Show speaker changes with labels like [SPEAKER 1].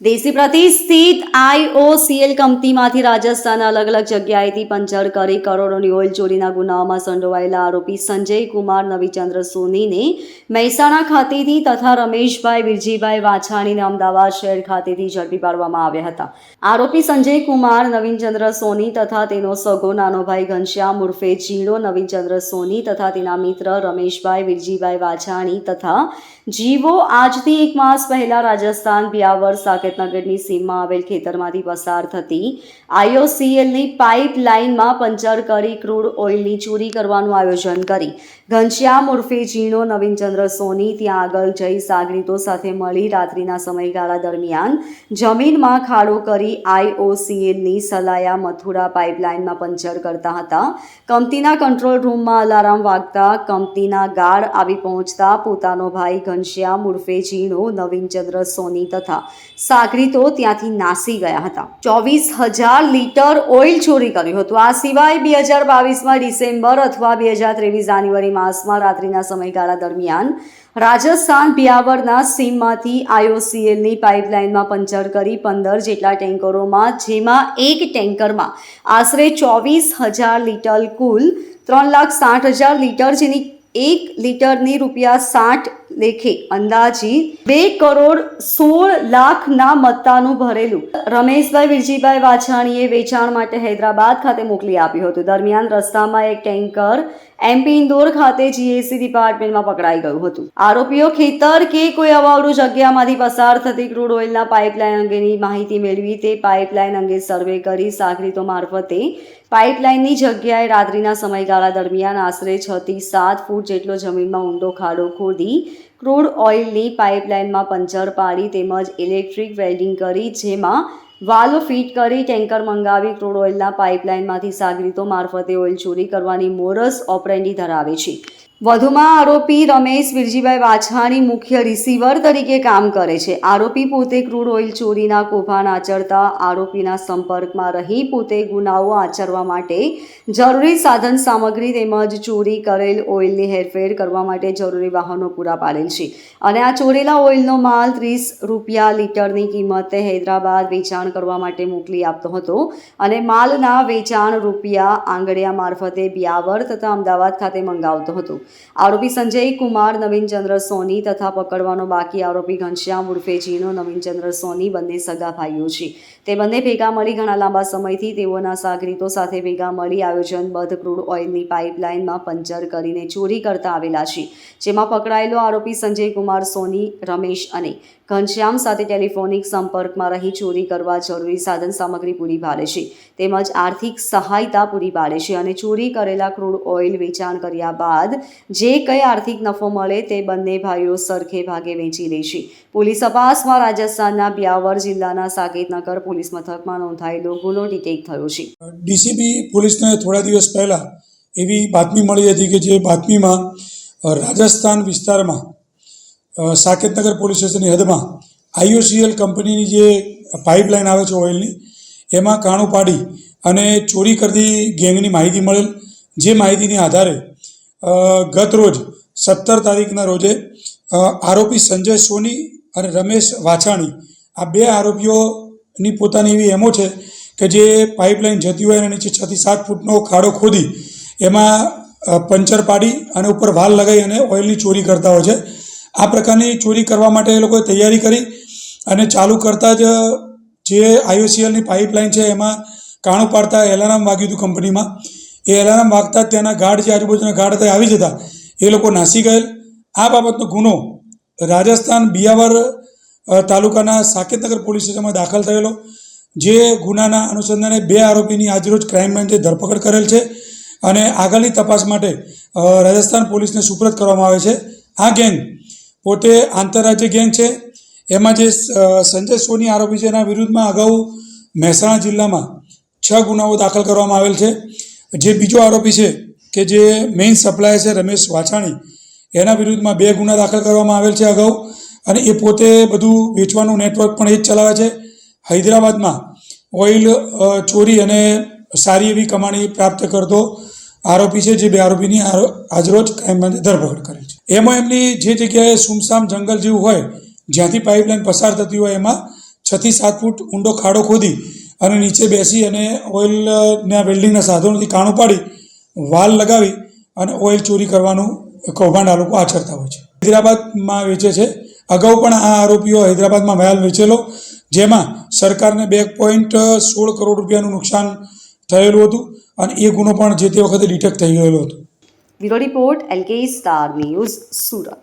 [SPEAKER 1] દેશી પ્રતિષ્ઠિત આઈઓસીએલ કંપનીમાંથી રાજસ્થાનના અલગ અલગ જગ્યાએથી પંચર કરી કરોડોની ઓઇલ ચોરીના ગુનાઓમાં સંડોવાયેલા આરોપી સંજય કુમાર, નવીચંદ્ર સોનીને મહેસાણા ખાતેથી તથા રમેશભાઈ, વિરજીભાઈ વાછાણીને અમદાવાદ શહેર ખાતેથી ઝડપી પાડવામાં આવ્યા હતા. આરોપી સંજય કુમાર, નવીનચંદ્ર સોની તથા તેનો સગો નાનોભાઈ ઘનશ્યામ ઉર્ફે જીણો નવીનચંદ્ર સોની તથા તેના મિત્ર રમેશભાઈ, વિરજીભાઈ વાછાણી તથા જીવો આજથી એક માસ પહેલા રાજસ્થાન બ્યાવર સાકેતનગરની સીમમાં આવેલ ખેતરમાંથી પસાર થતી આઈઓસીએલની પાઇપલાઇનમાં પંચર કરી ક્રૂડ ઓઇલની ચોરી કરવાનું આયોજન કરી. ઘનશ્યામ ઉર્ફે ઝીણો નવીનચંદ્ર સોની ત્યાં આગળ જઈ સાગરીતો સાથે મળી રાત્રિના સમયગાળા દરમિયાન જમીનમાં ખાડો કરી આઈઓસીએલની સલાયા મથુરા પાઇપલાઇનમાં પંચર કરતા હતા. કંપનીના કંટ્રોલ રૂમમાં અલાર્મ વાગતા કંપનીના ગાર્ડ આવી પહોંચતા પોતાનો ભાઈ ઘનશ્યામ ઉર્ફે ઝીણો નવીનચંદ્ર સોની તથા સાગરીતો ત્યાંથી નાસી ગયા હતા. ચોવીસ હજાર લીટર ઓઇલ ચોરી કર્યું હતું. આ સિવાય બે હજાર બાવીસમાં ડિસેમ્બર અથવા બે હજાર ત્રેવીસ જાન્યુઆરી માસમાં રાત્રિના સમયગાળા દરમિયાન રાજસ્થાન બ્યાવરના સીમમાંથી આઈઓસીએલની પાઇપલાઇનમાં પંચર કરી પંદર જેટલા ટેન્કરોમાં, જેમાં એક ટેન્કરમાં આશરે ચોવીસ હજાર લીટર કુલ ત્રણ લાખ સાઠ હજાર લીટર, જેની એક લીટરની રૂપિયા સાઠ લેખે અંદાજી બે કરોડ સોળ લાખના મત્તાનું ભરેલું. રમેશભાઈ વિરજીભાઈ વાછાણીએ વેચાણ માટે હૈદરાબાદ ખાતે મોકલી આપ્યું હતું. દરમિયાન રસ્તામાં એક ટેન્કર એમપી ઇન્દોર ખાતે જીએસસી ડિપાર્ટમેન્ટમાં પકડાઈ ગયું હતું. આરોપીઓ ખેતર કે કોઈ અવાવડું જગ્યામાંથી પસાર થતી ક્રૂડ ઓઇલના પાઇપલાઇન અંગેની માહિતી મેળવી તે પાઇપલાઇન અંગે સર્વે કરી સાગરીતો મારફતે પાઇપલાઇનની જગ્યાએ રાત્રિના સમયગાળા દરમિયાન આશરે છ થી સાત ફૂટ જેટલો જમીનમાં ઊંડો ખાડો ખોદી ક્રૂડ ઓઇલની પાઇપલાઇનમાં પંચર પાડી તેમજ ઇલેક્ટ્રિક વેલ્ડિંગ કરી જેમાં વાલો ફિટ કરી ટેન્કર મંગાવી ક્રૂડ ઓઇલના પાઇપલાઇનમાંથી સાગરીતો મારફતે ઓઇલ ચોરી કરવાની મોરસ ઓપરેન્ડી ધરાવે છે. વધુમાં આરોપી રમેશ વિરજીભાઈ વાછાણી મુખ્ય રિસીવર તરીકે કામ કરે છે. આરોપી પોતે ક્રૂડ ઓઇલ ચોરીના કૌભાંડ આચરતા આરોપીના સંપર્કમાં રહી પોતે ગુનાઓ આચરવા માટે જરૂરી સાધન સામગ્રી તેમજ ચોરી કરેલ ઓઇલની હેરફેર કરવા માટે જરૂરી વાહનો પૂરા પાડેલ છે. અને આ ચોરેલા ઓઇલનો માલ ત્રીસ રૂપિયા લીટરની કિંમતે હૈદરાબાદ વેચાણ કરવા માટે મોકલી આપતો હતો અને માલના વેચાણ રૂપિયા આંગડિયા મારફતે બ્યાવર તથા અમદાવાદ ખાતે મંગાવતો હતો. આરોપી સંજય કુમાર, નવીનચંદ્ર સોની તથા પકડવાનો બાકી આરોપી ઘનશ્યામ ઉર્ફે જીનો, નવીનચંદ્ર સોની બંને સગા ભાઈઓ છે. તે બંને ભેગા મળી ઘણા લાંબા સમયથી તેઓના સાગરીતો સાથે ભેગા મળી આયોજનબદ્ધ ક્રૂડ ઓઇલની પાઇપલાઇનમાં પંચર કરીને ચોરી કરતા આવેલા છે. જેમાં પકડાયેલો આરોપી સંજય કુમાર, સોની, રમેશ અને ઘનશ્યામ સાથે ટેલિફોનિક સંપર્કમાં રહી ચોરી કરવા જરૂરી સાધન સામગ્રી પૂરી પાડે છે. તેમજ આર્થિક સહાયતા પૂરી પાડે છે અને ચોરી કરેલા ક્રૂડ ઓઇલ વેચાણ કર્યા બાદ જે કંઈ આર્થિક નફો મળે તે બંને ભાઈઓ સરખે ભાગે વેચી લે છે. પોલીસ તપાસમાં રાજસ્થાનના બ્યાવર જિલ્લાના સાકેતનગર પોલીસ મથકમાં નોંધાયેલો ગુનો ડિટેક થયો છે.
[SPEAKER 2] ડીસીબી પોલીસને થોડા દિવસ પહેલાં એવી બાતમી મળી હતી કે જે બાતમીમાં રાજસ્થાન વિસ્તારમાં સાકેતનગર પોલીસ સ્ટેશનની હદમાં આઈઓસીએલ કંપનીની જે પાઇપલાઇન આવે છે ઓઇલની, એમાં કાણું પાડી અને ચોરી કરતી ગેંગની માહિતી મળેલ. જે માહિતીની આધારે ગત રોજ સત્તર તારીખના રોજે આરોપી સંજય સોની અને રમેશ વાછાણી, આ બે આરોપીઓની પોતાની એવી એમો છે કે જે પાઇપલાઇન જતી હોય એના નીચે છ થી સાત ફૂટનો ખાડો ખોદી, એમાં પંચર પાડી અને ઉપર વાલ લગાવી અને ઓઇલની ચોરી કરતા હોય છે. આ પ્રકારની ચોરી કરવા માટે એ લોકોએ તૈયારી કરી અને ચાલુ કરતાં જ જે આઈઓસીએલની પાઇપલાઇન છે એમાં કાણું પાડતા એલાર્મ વાગ્યું હતું કંપનીમાં. એ એલાર્મ વાગતા ત્યાંના ગાર્ડ જે આજુબાજુના ગાર્ડ હતા આવી જતા. એ લોકો નાસી ગયેલ. આ બાબતનો ગુનો રાજસ્થાન બિયાવર તાલુકાના સાકેતનગર પોલીસ સ્ટેશનમાં દાખલ થયેલો, જે ગુનાના અનુસંધાને બે આરોપીની આજરોજ ક્રાઇમ બ્રાન્ચે ધરપકડ કરેલ છે અને આગળની તપાસ માટે રાજસ્થાન પોલીસને સુપ્રત કરવામાં આવે છે. આ ગેંગ પોતે આંતરરાજ્ય ગેંગ છે. એમાં જે સંજય સોની આરોપી છે એના વિરુદ્ધમાં અગાઉ મહેસાણા જિલ્લામાં છ ગુનાઓ દાખલ કરવામાં આવેલ છે. જે બીજો આરોપી છે કે જે મેઇન સપ્લાયર છે રમેશ વાછાણી, એના વિરુદ્ધમાં બે ગુના દાખલ કરવામાં આવેલ છે અગાઉ અને એ પોતે બધું વેચવાનું નેટવર્ક પણ એ જ ચલાવે છે. હૈદરાબાદમાં ઓઇલ ચોરી અને સારી એવી કમાણી પ્રાપ્ત કરતો આરોપી છે, જે બે આરોપીની આરો- આજરોજ ક્રાઇમ ધરપકડ કરી છે. એમાં એમની જે જગ્યાએ સુમસામ જંગલ જેવું હોય, જ્યાંથી પાઇપલાઇન પસાર થતી હોય, એમાં છથી સાત ફૂટ ઊંડો ખાડો ખોદી અને નીચે બેસી અને ઓઇલના વેલ્ડિંગના સાધનોથી કાણું પાડી, વાલ લગાવી અને ઓઇલ ચોરી કરવાનું કૌભાંડ આ લોકો આચરતા હોય છે. હૈદરાબાદમાં વેચે છે. અગાઉ પણ આ આરોપીઓ હૈદરાબાદમાં માલ વેચેલો, જેમાં સરકારને બે પોઈન્ટ સોળ કરોડ રૂપિયાનું નુકસાન થયેલું હતું અને એ ગુનો પણ જે તે વખતે ડિટેક્ટ થઈ ગયેલો હતો.
[SPEAKER 1] Bureau report, L K star news, Surat.